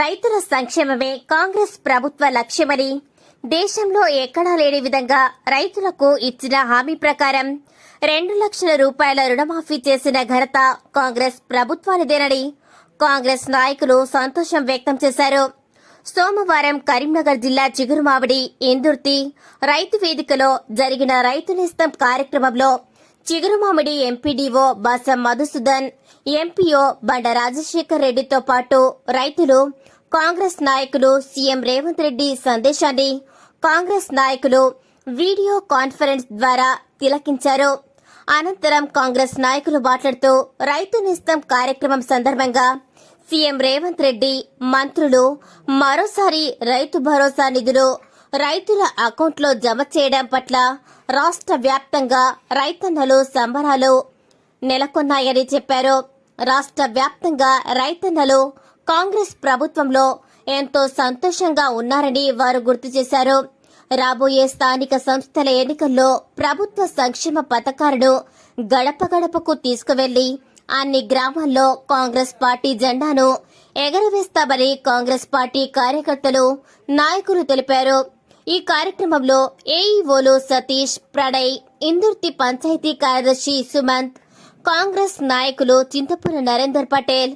రైతుల సంక్షేమమే కాంగ్రెస్ ప్రభుత్వ లక్ష్యమని. దేశంలో ఎక్కడా లేని విధంగా రైతులకు ఇచ్చిన హామీ ప్రకారం రెండు లక్షల రూపాయల రుణమాఫీ చేసిన ఘనత కాంగ్రెస్ ప్రభుత్వానిదేనని కాంగ్రెస్ నాయకులు సంతోషం వ్యక్తం చేశారు. సోమవారం కరీంనగర్ జిల్లా చిగురుమావిడి ఇందుర్తి రైతు వేదికలో జరిగిన రైతు నేస్తం కార్యక్రమంలో చిగురుమామిడి ఎంపీడీఓ బాసం మధుసూదన్ ఎంపీఓ బండ రాజశేఖర్ రెడ్డితో పాటు రైతులు కాంగ్రెస్ నాయకులు సీఎం రేవంత్ రెడ్డి సందేశాన్ని కాంగ్రెస్ నాయకులు వీడియో కాన్ఫరెన్స్ ద్వారా తిలకించారు. అనంతరం కాంగ్రెస్ నాయకులు మాట్లాడుతూ రైతు నిస్తం కార్యక్రమం సందర్భంగా సీఎం రేవంత్ రెడ్డి మంత్రులు మరోసారి రైతు భరోసా నిధులు రైతుల అకౌంట్లో జమ చేయడం పట్ల రాష్ట్ర వ్యాప్తంగా రైతన్నలు సంబరాలు నెలకొన్నాయని చెప్పారు. రాష్ట్ర వ్యాప్తంగా రైతన్నలు కాంగ్రెస్ ప్రభుత్వంలో ఎంతో సంతోషంగా ఉన్నారని వారు గుర్తు చేశారు. రాబోయే స్థానిక సంస్థల ఎన్నికల్లో ప్రభుత్వ సంక్షేమ పథకాలను గడప గడపకు తీసుకువెళ్ళి అన్ని గ్రామాల్లో కాంగ్రెస్ పార్టీ జెండాను ఎగరవేస్తామని కాంగ్రెస్ పార్టీ కార్యకర్తలు నాయకులు తెలిపారు. ఈ కార్యక్రమంలో ఏఈఓలు సతీష్ ప్రణయ్ ఇందుర్తి పంచాయతీ కార్యదర్శి సుమంత్ కాంగ్రెస్ నాయకులు చింతపుర నరేందర్ పటేల్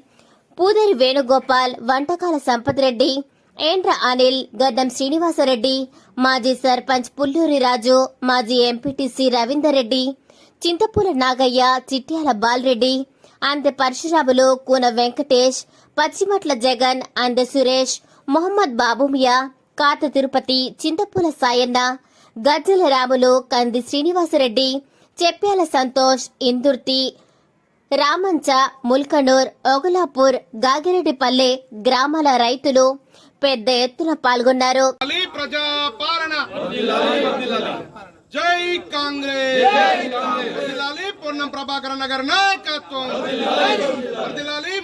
పూదరి వేణుగోపాల్ వంటకాల సంపత్ రెడ్డి ఏండ్ర అనిల్ గడ్డం శ్రీనివాసరెడ్డి మాజీ సర్పంచ్ పుల్లూరి రాజు మాజీ ఎంపీటీసీ రవీందర్ రెడ్డి చింతపూల నాగయ్య చిట్యాల బాలరెడ్డి అందె పరశురాములు కూన వెంకటేష్ పచ్చిమట్ల జగన్ అందె సురేష్ మొహమ్మద్ బాబుమియా కాత తిరుపతి చింతపూల సాయన్న గజ్జల రాములు కంది శ్రీనివాసరెడ్డి చెప్పాల సంతోష్ ఇందుర్తి రామంచ ముల్కనూర్ ఓగులాపూర్ గాగిరెడ్డిపల్లె గ్రామాల రైతులు పెద్ద ఎత్తున పాల్గొన్నారు. అలీ ప్రజా పాలన జై కాంగ్రెస్. పొన్నం ప్రభాకర్ అన్న గారి నాయకత్వం.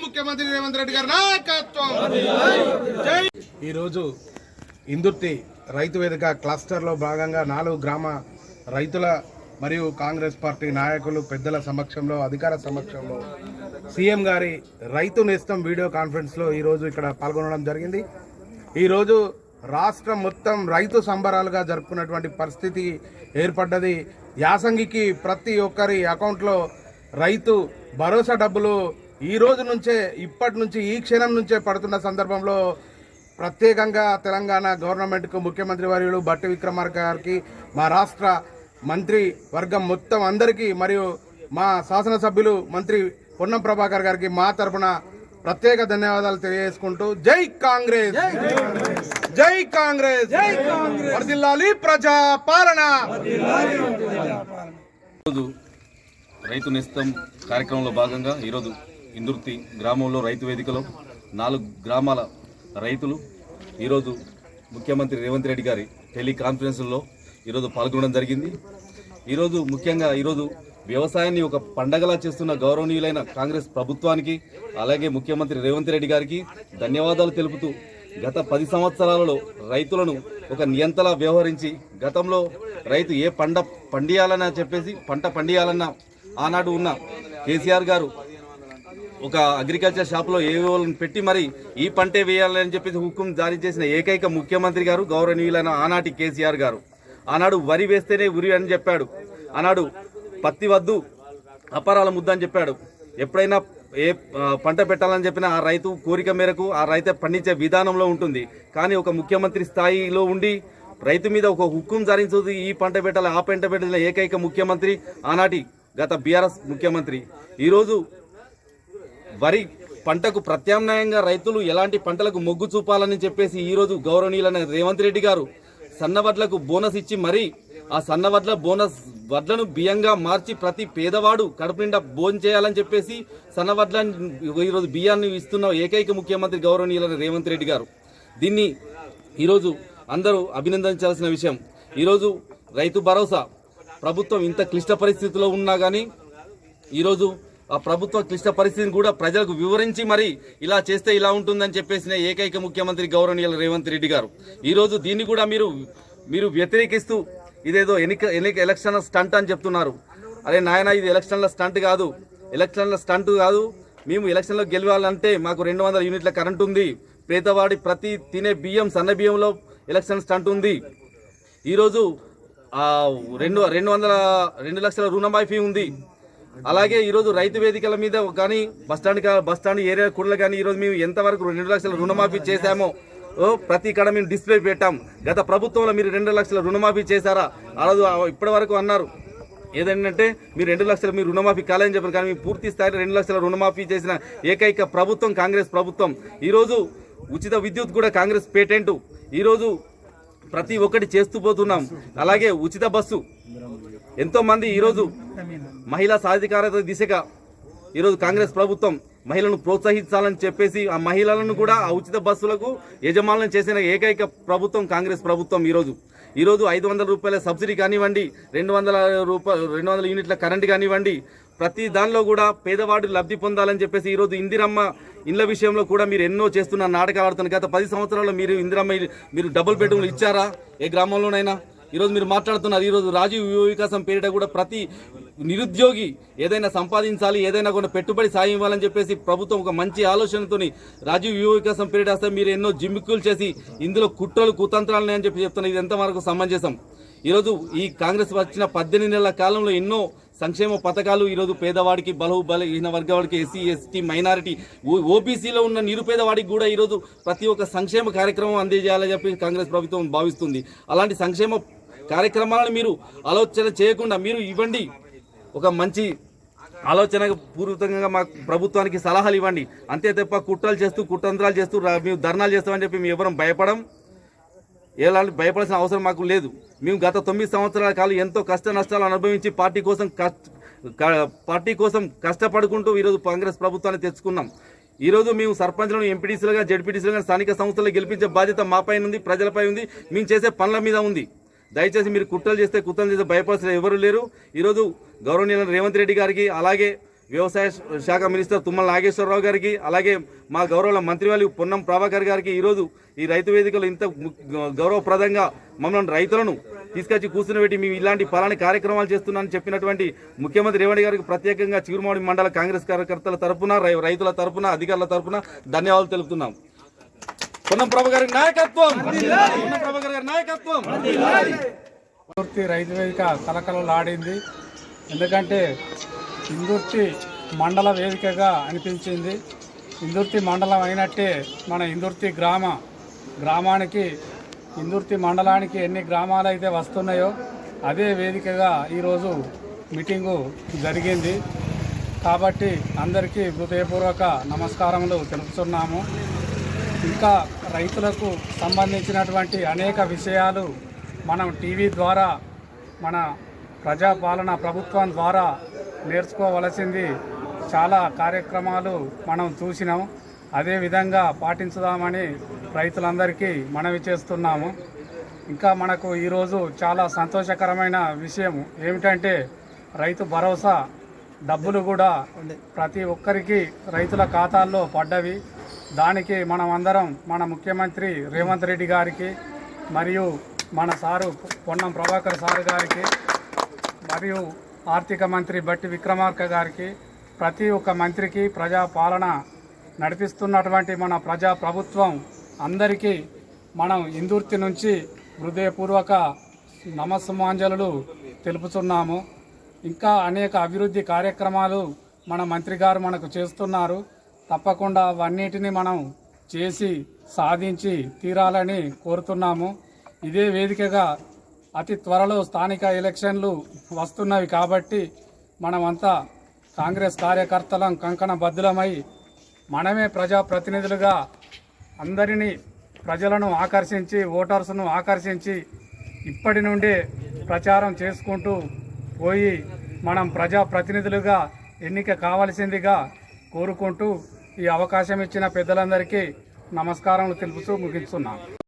ముఖ్యమంత్రి రేవంత్ రెడ్డి గారి నాయకత్వం. జై. ఈరోజు ఇందుర్తి రైతు వేదిక క్లస్టర్లో భాగంగా నాలుగు గ్రామ రైతుల మరియు కాంగ్రెస్ పార్టీ నాయకులు పెద్దల సమక్షంలో అధికార సమక్షంలో సీఎం గారి రైతు నేస్తం వీడియో కాన్ఫరెన్స్లో ఈరోజు ఇక్కడ పాల్గొనడం జరిగింది. ఈరోజు రాష్ట్రం మొత్తం రైతు సంబరాలుగా జరుపుకున్నటువంటి పరిస్థితి ఏర్పడ్డది. యాసంగికి ప్రతి ఒక్కరి అకౌంట్లో రైతు భరోసా డబ్బులు ఈ రోజు నుంచే ఇప్పటి నుంచి ఈ క్షణం నుంచే పడుతున్న సందర్భంలో ప్రత్యేకంగా తెలంగాణ గవర్నమెంట్కు ముఖ్యమంత్రి వర్యులు బట్టి విక్రమార్క గారికి మా రాష్ట్ర మంత్రి వర్గం మొత్తం అందరికీ మరియు మా శాసనసభ్యులు మంత్రి పొన్నం ప్రభాకర్ గారికి మా తరపున ప్రత్యేక ధన్యవాదాలు తెలియజేసుకుంటూ జై కాంగ్రెస్. జై కాంగ్రెస్. జై కాంగ్రెస్. వర్ధిల్లాలి ప్రజా పాలన ఈరోజు రైతు నేస్తం కార్యక్రమంలో భాగంగా ఈరోజు ఇందుర్తి గ్రామంలో రైతు వేదికలో నాలుగు గ్రామాల రైతులు ఈరోజు ముఖ్యమంత్రి రేవంత్ రెడ్డి గారి టెలికాన్ఫరెన్స్లో ఈరోజు పాల్గొనడం జరిగింది. ఈరోజు ముఖ్యంగా ఈరోజు వ్యవసాయాన్ని ఒక పండగలా చేస్తున్న గౌరవనీయులైన కాంగ్రెస్ ప్రభుత్వానికి అలాగే ముఖ్యమంత్రి రేవంత్ రెడ్డి గారికి ధన్యవాదాలు తెలుపుతూ గత పది సంవత్సరాలలో రైతులను ఒక నియంతలా వ్యవహరించి గతంలో రైతు ఏ పంట పండియాలన్నా చెప్పేసి పంట పండియాలన్నా ఆనాడు ఉన్న కేసీఆర్ గారు ఒక అగ్రికల్చర్ షాప్లో ఏవోలను పెట్టి మరి ఈ పంటే వేయాలని చెప్పేసి హుకుం జారీ చేసిన ఏకైక ముఖ్యమంత్రి గారు గౌరవనీయులైన ఆనాటి కేసీఆర్ గారు. ఆనాడు వరి వేస్తేనే ఉరి అని చెప్పాడు. ఆనాడు పత్తి వద్దు అపరాల ముద్ద అని చెప్పాడు. ఎప్పుడైనా ఏ పంట పెట్టాలని చెప్పినా ఆ రైతు కోరిక మేరకు ఆ రైతు పండించే విధానంలో ఉంటుంది. కానీ ఒక ముఖ్యమంత్రి స్థాయిలో ఉండి రైతు మీద ఒక హుక్కుం జారించదు ఈ పంట పెట్టాలి ఆ పంట పెట్టాలి ఏకైక ముఖ్యమంత్రి ఆనాటి గత బీఆర్ఎస్ ముఖ్యమంత్రి. ఈరోజు వరి పంటకు ప్రత్యామ్నాయంగా రైతులు ఎలాంటి పంటలకు మొగ్గు చూపాలని చెప్పేసి ఈరోజు గౌరవనీయులైన రేవంత్ రెడ్డి గారు సన్నవడ్లకు బోనస్ ఇచ్చి మరీ ఆ సన్నవడ్ల బోనస్ వడ్లను బియ్యంగా మార్చి ప్రతి పేదవాడు కడుపు నిండా భోజనం చేయాలని చెప్పేసి సన్నవడ్ల ఈరోజు బియ్యాన్ని ఇస్తున్న ఏకైక ముఖ్యమంత్రి గౌరవనీయులైన రేవంత్ రెడ్డి గారు. దీన్ని ఈరోజు అందరూ అభినందించాల్సిన విషయం. ఈరోజు రైతు భరోసా ప్రభుత్వం ఇంత క్లిష్ట పరిస్థితిలో ఉన్నా కానీ ఈరోజు ఆ ప్రభుత్వ క్లిష్ట పరిస్థితిని కూడా ప్రజలకు వివరించి మరి ఇలా చేస్తే ఇలా ఉంటుందని చెప్పేసిన ఏకైక ముఖ్యమంత్రి గౌరవనీయులు రేవంత్ రెడ్డి గారు. ఈరోజు దీన్ని కూడా మీరు మీరు వ్యతిరేకిస్తూ ఇదేదో ఎన్నిక ఎన్నిక ఎలక్షన్ స్టంట్ అని చెప్తున్నారు. అరే నాయన ఇది ఎలక్షన్ల స్టంట్ కాదు. ఎలక్షన్ల స్టంట్ కాదు. మేము ఎలక్షన్లో గెలవాలంటే మాకు రెండు వందల యూనిట్ల కరెంట్ ఉంది. పేదవాడి ప్రతి తినే బియ్యం సన్న బియ్యంలో ఎలక్షన్ స్టంట్ ఉంది. ఈరోజు రెండు రెండు వందల రెండు లక్షల రుణమాఫీ ఉంది. అలాగే ఈరోజు రైతు వేదికల మీద కానీ బస్టాండ్ బస్టాండ్ ఏరియా కూడా కానీ ఈరోజు మేము ఎంతవరకు రెండు లక్షల రుణమాఫీ చేశామో ఓ, ప్రతి కడ మేము డిస్ప్లే పెట్టాం. గత ప్రభుత్వంలో మీరు రెండు లక్షల రుణమాఫీ చేశారా? అలాదు ఇప్పటి వరకు అన్నారు. ఏదంటే మీరు రెండు లక్షలు మీరు రుణమాఫీ కాలేదని చెప్పారు కానీ మేము పూర్తి స్థాయిలో రెండు లక్షల రుణమాఫీ చేసిన ఏకైక ప్రభుత్వం కాంగ్రెస్ ప్రభుత్వం. ఈరోజు ఉచిత విద్యుత్ కూడా కాంగ్రెస్ పేటెంట్. ఈరోజు ప్రతి ఒక్కటి చేస్తూ పోతున్నాం. అలాగే ఉచిత బస్సు. ఎంతో మంది ఈరోజు మహిళా సాధికారత దిశగా ఈరోజు కాంగ్రెస్ ప్రభుత్వం మహిళలను ప్రోత్సహించాలని చెప్పేసి ఆ మహిళలను కూడా ఆ ఉచిత బస్సులకు యజమానులను చేసిన ఏకైక ప్రభుత్వం కాంగ్రెస్ ప్రభుత్వం ఈరోజు. ఈరోజు ఐదు వందల రూపాయల సబ్సిడీ కానివ్వండి రెండు వందల రూపాయలు రెండు వందల యూనిట్ల కరెంట్ కానివ్వండి ప్రతి దానిలో కూడా పేదవాడు లబ్ధి పొందాలని చెప్పేసి ఈరోజు ఇందిరమ్మ ఇండ్ల విషయంలో కూడా మీరు ఎన్నో చేస్తున్న నాటకాలు ఆడుతున్నారు గత పది సంవత్సరాల్లో మీరు ఇందిరమ్మ మీరు డబుల్ బెడ్రూమ్లు ఇచ్చారా? ఏ గ్రామంలోనైనా? ఈరోజు మీరు మాట్లాడుతున్నారు ఈరోజు రాజీవ్ యువ వికాసం పేరిట కూడా ప్రతి నిరుద్యోగి ఏదైనా సంపాదించాలి ఏదైనా కూడా పెట్టుబడి సాయం ఇవ్వాలని చెప్పేసి ప్రభుత్వం ఒక మంచి ఆలోచనతోని రాజీవ్ యువ వికాసం పేరిట వస్తే మీరు ఎన్నో జిమ్మిక్కులు చేసి ఇందులో కుట్రలు కుతంత్రాలు అని చెప్పి చెప్తున్నారు. ఇది ఎంతవరకు సమంజసం? ఈరోజు ఈ కాంగ్రెస్ వచ్చిన పద్దెనిమిది నెలల కాలంలో ఎన్నో సంక్షేమ పథకాలు ఈరోజు పేదవాడికి బలహు బలహీన వర్గవాడికి ఎస్సీ ఎస్టీ మైనారిటీ ఓబీసీలో ఉన్న నిరుపేదవాడికి కూడా ఈరోజు ప్రతి ఒక్క సంక్షేమ కార్యక్రమం అందజేయాలని చెప్పి కాంగ్రెస్ ప్రభుత్వం భావిస్తుంది. అలాంటి సంక్షేమ కార్యక్రమాలను మీరు ఆలోచన చేయకుండా మీరు ఇవ్వండి. ఒక మంచి ఆలోచన పూర్వకంగా మా ప్రభుత్వానికి సలహాలు ఇవ్వండి. అంతే తప్ప కుట్రలు చేస్తూ కుట్రంత్రాలు చేస్తూ మేము ధర్నాలు చేస్తామని చెప్పి మేము ఎవరం భయపడం ఎలాంటి భయపడాల్సిన అవసరం మాకు లేదు. మేము గత తొమ్మిది సంవత్సరాల కాలం ఎంతో కష్ట నష్టాలు అనుభవించి పార్టీ కోసం కష్ట పార్టీ కోసం కష్టపడుకుంటూ ఈరోజు కాంగ్రెస్ ప్రభుత్వాన్ని తెచ్చుకున్నాం. ఈరోజు మేము సర్పంచ్లను ఎంపీటీసీలుగా జడ్పీటీసీలుగా స్థానిక సంస్థలు గెలిపించే బాధ్యత మాపై ఉంది ప్రజలపై ఉంది. మేము చేసే పనుల మీద ఉంది. దయచేసి మీరు కుట్రలు చేస్తే కుట్రలు చేస్తే భయపడాల్సిన ఎవరు లేరు. ఈరోజు గౌరవనీయులు రేవంత్ రెడ్డి గారికి అలాగే వ్యవసాయ శాఖ మినిస్టర్ తుమ్మల నాగేశ్వరరావు గారికి అలాగే మా గౌరవ మంత్రివాలి పొన్నం ప్రభాకర్ గారికి ఈరోజు ఈ రైతు వేదికలు ఇంత గౌరవప్రదంగా మమ్మల్ని రైతులను తీసుకొచ్చి కూర్చుని మేము ఇలాంటి పలాని కార్యక్రమాలు చేస్తున్నామని చెప్పినటువంటి ముఖ్యమంత్రి రేవంత్ గారికి ప్రత్యేకంగా చిగురుమాడి మండల కాంగ్రెస్ కార్యకర్తల తరఫున రై- రైతుల తరపున అధికారుల తరఫున ధన్యవాదాలు తెలుపుతున్నాం. పొన్నం ప్రభాకర్ గారి నాయకత్వం. పొన్నం ప్రభాకర్ గారి నాయకత్వం. ఇందుర్తి రైతు వేదిక కలకలలాడింది. ఎందుకంటే ఇందుర్తి మండల వేదికగా అనిపించింది. ఇందుర్తి మండలం అయినట్టే మన ఇందుర్తి గ్రామ గ్రామానికి ఇందుర్తి మండలానికి ఎన్ని గ్రామాలు అయితే వస్తున్నాయో అదే వేదికగా ఈరోజు మీటింగు జరిగింది. కాబట్టి అందరికీ హృదయపూర్వక నమస్కారములు తెలుపుతున్నాము. ఇంకా రైతులకు సంబంధించినటువంటి అనేక విషయాలు మనం టీవీ ద్వారా మన ప్రజాపాలన ప్రభుత్వం ద్వారా నేర్చుకోవలసింది. చాలా కార్యక్రమాలు మనం చూసినాం. అదే విధంగా పాటించుదామని రైతులందరికీ మనవి చేస్తున్నాము. ఇంకా మనకు ఈరోజు చాలా సంతోషకరమైన విషయం ఏమిటంటే రైతు భరోసా డబ్బులు కూడా ప్రతి ఒక్కరికి రైతుల ఖాతాల్లో పడ్డవి. దానికి మనం అందరం మన ముఖ్యమంత్రి రేవంత్ రెడ్డి గారికి మరియు మన సారు పొన్నం ప్రభాకర్ సారు గారికి మరియు ఆర్థిక మంత్రి బట్టి విక్రమార్క గారికి ప్రతి ఒక్క మంత్రికి ప్రజా పాలన నడిపిస్తున్నటువంటి మన ప్రజా ప్రభుత్వం అందరికీ మనం ఇందుర్తి నుంచి హృదయపూర్వక నమస్సుమాంజలు తెలుపుతున్నాము. ఇంకా అనేక అభివృద్ధి కార్యక్రమాలు మన మంత్రి గారు మనకు చేస్తున్నారు. తప్పకుండా అవన్నిటిని మనం చేసి సాధించి తీరాలని కోరుతున్నాము. ఇదే వేదికగా అతి త్వరలో స్థానిక ఎలక్షన్లు వస్తున్నవి కాబట్టి మనమంతా కాంగ్రెస్ కార్యకర్తలం కంకణ బద్దులమై మనమే ప్రజాప్రతినిధులుగా అందరినీ ప్రజలను ఆకర్షించి ఓటర్స్ను ఆకర్షించి ఇప్పటి నుండే ప్రచారం చేసుకుంటూ పోయి మనం ప్రజాప్రతినిధులుగా ఎన్నిక కావలసిందిగా కోరుకుంటూ ఈ అవకాశం ఇచ్చిన పెద్దలందరికీ నమస్కారములు తెలుపుతూ ముగిస్తున్నాను